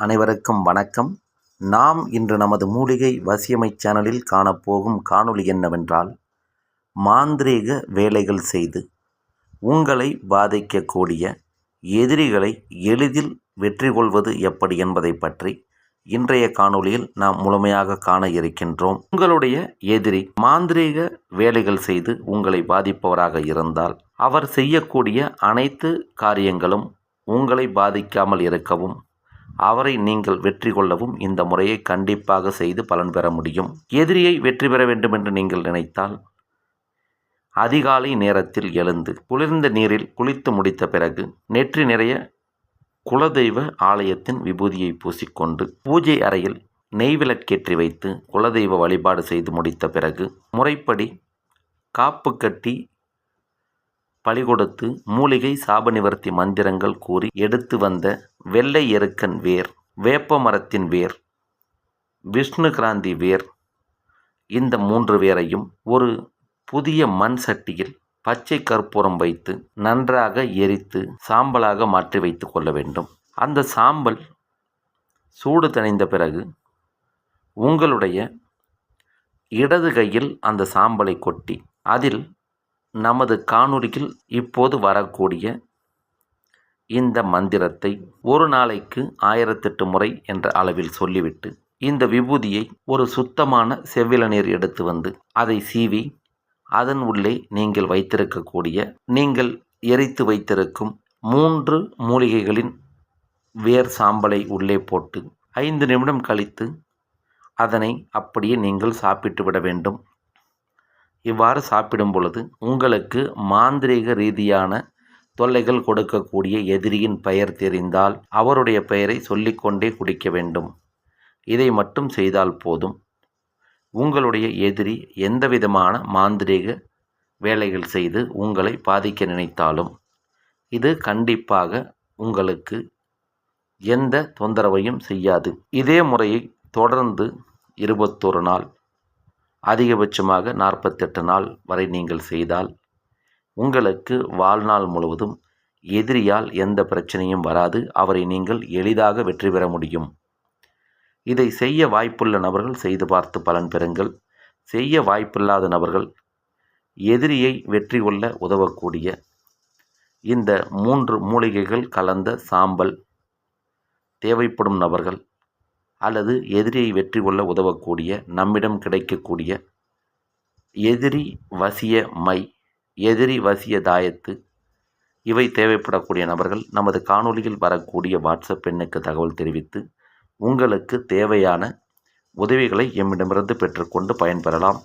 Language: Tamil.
அனைவருக்கும் வணக்கம். நாம் இன்று நமது மூலிகை வசியமை சேனலில் காணப்போகும் காணொளி என்னவென்றால் மாந்திரீக வேலைகள் செய்து உங்களை பாதிக்கக்கூடிய எதிரிகளை எளிதில் வெற்றி கொள்வது எப்படி என்பதை பற்றி இன்றைய காணொளியில் நாம் முழுமையாக காண இருக்கின்றோம். உங்களுடைய எதிரி மாந்திரீக வேலைகள் செய்து உங்களை பாதிப்பவராக இருந்தால் அவர் செய்யக்கூடிய அனைத்து காரியங்களும் உங்களை பாதிக்காமல் இருக்கவும் அவரை நீங்கள் வெற்றி கொள்ளவும் இந்த முறையை கண்டிப்பாக செய்து பலன் பெற முடியும். எதிரியை வெற்றி பெற வேண்டும் என்று நீங்கள் நினைத்தால் அதிகாலை நேரத்தில் எழுந்து குளிர்ந்த நீரில் குளித்து முடித்த பிறகு நெற்றி நிறைய குலதெய்வ ஆலயத்தின் விபூதியை பூசிக்கொண்டு பூஜை அறையில் நெய் விளக்கேற்றி வைத்து குலதெய்வ வழிபாடு செய்து முடித்த பிறகு முறைப்படி காப்பு கட்டி பழி கொடுத்து மூலிகை சாப நிவர்த்தி மந்திரங்கள் கூறி எடுத்து வந்த வெள்ளை எருக்கன் வேர் வேப்ப மரத்தின் வேர் விஷ்ணு கிராந்தி வேர். இந்த மூன்று வேரையும் ஒரு புதிய மண் சட்டியில் பச்சை கற்பூரம் வைத்து நன்றாக எரித்து சாம்பலாக மாற்றி வைத்து கொள்ள வேண்டும். அந்த சாம்பல் சூடு தணிந்த பிறகு உங்களுடைய இடது கையில் அந்த சாம்பலை கொட்டி அதில் நமது காணொலியில் இப்போது வரக்கூடிய இந்த மந்திரத்தை ஒரு நாளைக்கு ஆயிரத்தெட்டு முறை என்ற அளவில் சொல்லிவிட்டு இந்த விபூதியை ஒரு சுத்தமான செவ்வில நீர் எடுத்து வந்து அதை சீவி அதன் உள்ளே நீங்கள் வைத்திருக்கக்கூடிய நீங்கள் எரித்து வைத்திருக்கும் மூன்று மூலிகைகளின் வேர் சாம்பலை உள்ளே போட்டு ஐந்து நிமிடம் கழித்து அதனை அப்படியே நீங்கள் சாப்பிட்டு விட வேண்டும். இவ்வாறு சாப்பிடும் பொழுது உங்களுக்கு மாந்திரீக ரீதியான தொல்லைகள் கொடுக்கக்கூடிய எதிரியின் பெயர் தெரிந்தால் அவருடைய பெயரை சொல்லிக்கொண்டே குடிக்க வேண்டும். இதை மட்டும் செய்தால் போதும். உங்களுடைய எதிரி எந்தவிதமான மாந்திரீக வேலைகள் செய்து உங்களை பாதிக்க நினைத்தாலும் இது கண்டிப்பாக உங்களுக்கு எந்த தொந்தரவையும் செய்யாது. இதே முறையை தொடர்ந்து இருபத்தொரு நாள் அதிகபட்சமாக நாற்பத்தெட்டு நாள் வரை நீங்கள் செய்தால் உங்களுக்கு வாழ்நாள் முழுவதும் எதிரியால் எந்த பிரச்சனையும் வராது. அவரை நீங்கள் எளிதாக வெற்றி பெற முடியும். இதை செய்ய வாய்ப்புள்ள நபர்கள் செய்து பார்த்து பலன் பெறுங்கள். செய்ய வாய்ப்பில்லாத நபர்கள் எதிரியை வெற்றி கொள்ள உதவக்கூடிய இந்த மூன்று மூலிகைகள் கலந்த சாம்பல் தேவைப்படும் நபர்கள் அல்லது எதிரியை வெற்றி கொள்ள உதவக்கூடிய நம்மிடம் கிடைக்கக்கூடிய எதிரி வசிய மை எதிரி வசிய தாயத்து. இவை தேவைப்படக்கூடிய நபர்கள் நமது காணொளியில் வரக்கூடிய வாட்ஸ்அப் எண்ணுக்கு தகவல் தெரிவித்து உங்களுக்கு தேவையான உதவிகளை எம்மிடமிருந்து பெற்றுக்கொண்டு பயன்பெறலாம்.